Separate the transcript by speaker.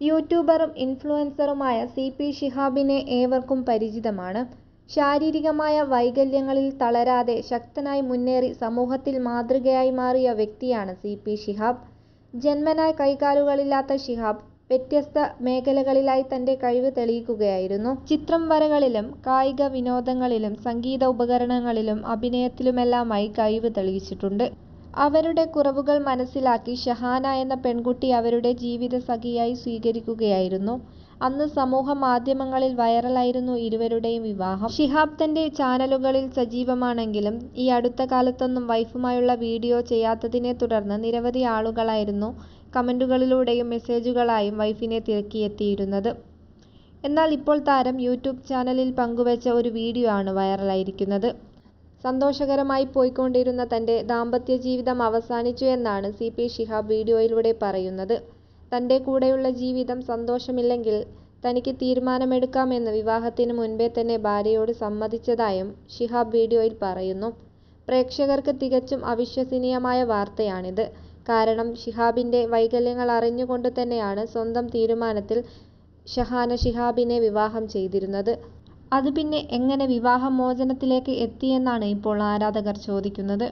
Speaker 1: യൂട്യൂബറും ഇൻഫ്ലുവൻസറുമായ C P ശിഹാബിനെ ഏവർക്കും പരിചിതമാണ്. ശാരീരികമായ വൈകല്യങ്ങളിൽ തളരാതെ ശക്തനായി മുന്നേറി സമൂഹത്തിൽ മാതൃകയായി മാറിയ വ്യക്തിയാണ് സി പി ശിഹാബ്. ജന്മനാ കൈകാലുകളില്ലാത്ത ശിഹാബ് വ്യത്യസ്ത മേഖലകളിലായി തന്റെ കഴിവ് തെളിയിക്കുകയായിരുന്നു. ചിത്രം വരകളിലും കായിക വിനോദങ്ങളിലും സംഗീത ഉപകരണങ്ങളിലും അഭിനയത്തിലുമെല്ലാമായി കഴിവ് തെളിയിച്ചിട്ടുണ്ട്. അവരുടെ കുറവുകൾ മനസ്സിലാക്കി ഷഹാന എന്ന പെൺകുട്ടി അവരുടെ ജീവിതസഖിയായി സ്വീകരിക്കുകയായിരുന്നു. അന്ന് സമൂഹ മാധ്യമങ്ങളിൽ വൈറലായിരുന്നു ഇരുവരുടെയും വിവാഹം. ഷിഹാബ് തന്റെ ചാനലുകളിൽ സജീവമാണെങ്കിലും ഈ അടുത്ത കാലത്തൊന്നും വൈഫുമായുള്ള വീഡിയോ ചെയ്യാത്തതിനെ തുടർന്ന് നിരവധി ആളുകളായിരുന്നു കമന്റുകളിലൂടെയും മെസ്സേജുകളായും വൈഫിനെ തിരക്കിയെത്തിയിരുന്നത്. എന്നാൽ ഇപ്പോൾ താരം യൂട്യൂബ് ചാനലിൽ പങ്കുവെച്ച ഒരു വീഡിയോ ആണ് വൈറലായിരിക്കുന്നത്. സന്തോഷകരമായി പോയിക്കൊണ്ടിരുന്ന തന്റെ ദാമ്പത്യജീവിതം അവസാനിച്ചു എന്നാണ് സി പി ശിഹാബ് വീഡിയോയിലൂടെ പറയുന്നത്. തന്റെ കൂടെയുള്ള ജീവിതം സന്തോഷമില്ലെങ്കിൽ തനിക്ക് തീരുമാനമെടുക്കാമെന്ന് വിവാഹത്തിന് മുൻപേ തന്നെ ഭാര്യയോട് സമ്മതിച്ചതായും ഷിഹാബ് വീഡിയോയിൽ പറയുന്നു. പ്രേക്ഷകർക്ക് തികച്ചും അവിശ്വസനീയമായ വാർത്തയാണിത്. കാരണം ശിഹാബിന്റെ വൈകല്യങ്ങൾ അറിഞ്ഞുകൊണ്ട് തന്നെയാണ് സ്വന്തം തീരുമാനത്തിൽ ഷഹാന ഷിഹാബിനെ വിവാഹം ചെയ്തിരുന്നത്. അത് പിന്നെ എങ്ങനെ വിവാഹമോചനത്തിലേക്ക് എത്തിയെന്നാണ് ഇപ്പോൾ ആരാധകർ ചോദിക്കുന്നത്.